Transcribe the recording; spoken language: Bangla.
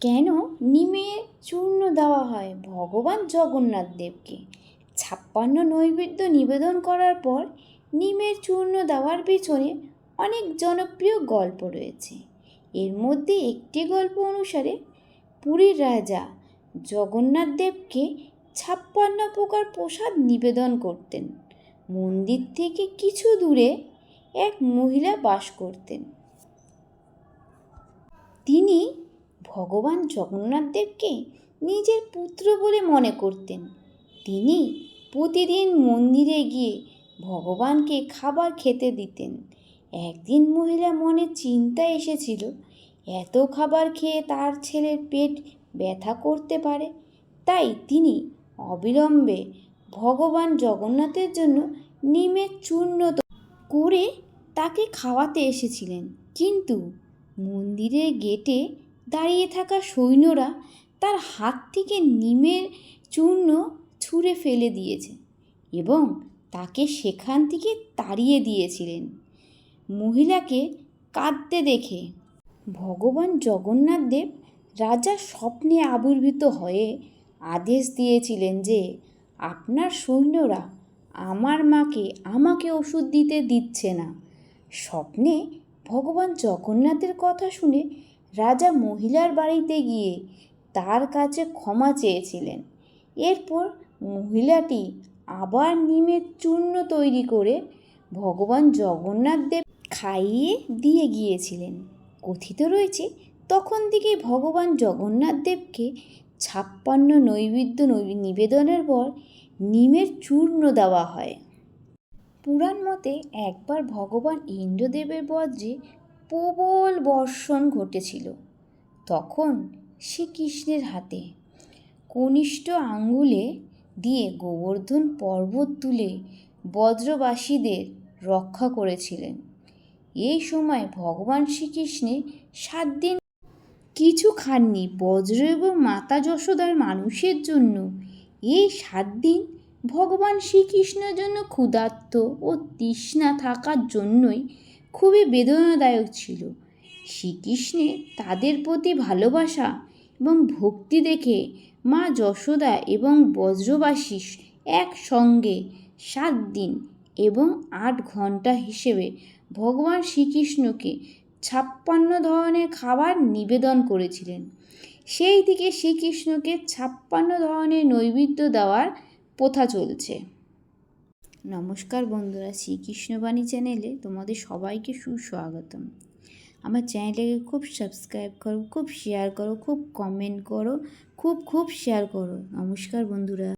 কেন নিমে চূর্ণ দেওয়া হয় ভগবান জগন্নাথ দেবকে? ছাপ্পান্ন নৈবেদ্য নিবেদন করার পর নিমের চূর্ণ দেওয়ার পিছনে অনেক জনপ্রিয় গল্প রয়েছে। এর মধ্যে একটি গল্প অনুসারে পুরীর রাজা জগন্নাথ দেবকে ছাপ্পান্ন প্রকার প্রসাদ নিবেদন করতেন। মন্দির থেকে কিছু দূরে এক মহিলা বাস করতেন। তিনি ভগবান জগন্নাথদেবকে নিজের পুত্র বলে মনে করতেন। তিনি প্রতিদিন মন্দিরে গিয়ে ভগবানকে খাবার খেতে দিতেন। একদিন মহিলা মনে চিন্তা এসেছিল, এত খাবার খেয়ে তার ছেলের পেট ব্যথা করতে পারে? তাই তিনি অবিলম্বে ভগবান জগন্নাথের জন্য নিমের চূর্ণ করে তাকে খাওয়াতে এসেছিলেন। কিন্তু মন্দিরের গেটে দাঁড়িয়ে থাকা সৈন্যরা তার হাত থেকে নিমের চূর্ণ ছুঁড়ে ফেলে দিয়েছে এবং তাকে সেখান থেকে তাড়িয়ে দিয়েছিলেন। মহিলাকে কাঁদতে দেখে ভগবান জগন্নাথ দেব রাজা স্বপ্নে আবির্ভূত হয়ে আদেশ দিয়েছিলেন যে আপনার সৈন্যরা আমার মাকে আমাকে ওষুধ দিতে দিচ্ছে না। স্বপ্নে ভগবান জগন্নাথের কথা শুনে রাজা মহিলার বাড়িতে গিয়ে তার কাছে ক্ষমা চেয়েছিলেন। এরপর মহিলাটি আবার নিমের চূর্ণ তৈরি করে ভগবান জগন্নাথ দেব খাইয়ে দিয়ে গিয়েছিলেন। কথিত রয়েছে, তখন থেকেই ভগবান জগন্নাথ দেবকে ছাপ্পান্ন নৈবেদ্য নিবেদনের পর নিমের চূর্ণ দেওয়া হয়। পুরাণ মতে একবার ভগবান ইন্দ্রদেবের বজ্রে প্রবল বর্ষণ ঘটেছিল। তখন শ্রীকৃষ্ণের হাতে কনিষ্ঠ আঙ্গুলে দিয়ে গোবর্ধন পর্বত তুলে বজ্রবাসীদের রক্ষা করেছিলেন। এই সময় ভগবান শ্রীকৃষ্ণে সাত দিন কিছু খাননি। বজ্র এবং মাতা যশোদার মানুষের জন্য এই সাত দিন ভগবান শ্রীকৃষ্ণের জন্য ক্ষুধার্ত ও তৃষ্ণা থাকার জন্যই খুবই বেদনাদায়ক ছিল। শ্রীকৃষ্ণের তাদের প্রতি ভালোবাসা এবং ভক্তি দেখে মা যশোদা এবং বজ্রবাসী একসঙ্গে সাত দিন এবং আট ঘণ্টা হিসেবে ভগবান শ্রীকৃষ্ণকে ছাপ্পান্ন ধরনের খাবার নিবেদন করেছিলেন। সেই দিকে শ্রীকৃষ্ণকে ছাপ্পান্ন ধরনের নৈবেদ্য দেওয়ার প্রথা চলছে। নমস্কার বন্ধুরা, শ্রীকৃষ্ণবাণী চ্যানেলে তোমাদের সবাইকে সুস্বাগতম। আমার চ্যানেলটাকে খুব সাবস্ক্রাইব করো, খুব শেয়ার করো, খুব কমেন্ট করো, খুব খুব শেয়ার করো। নমস্কার বন্ধুরা।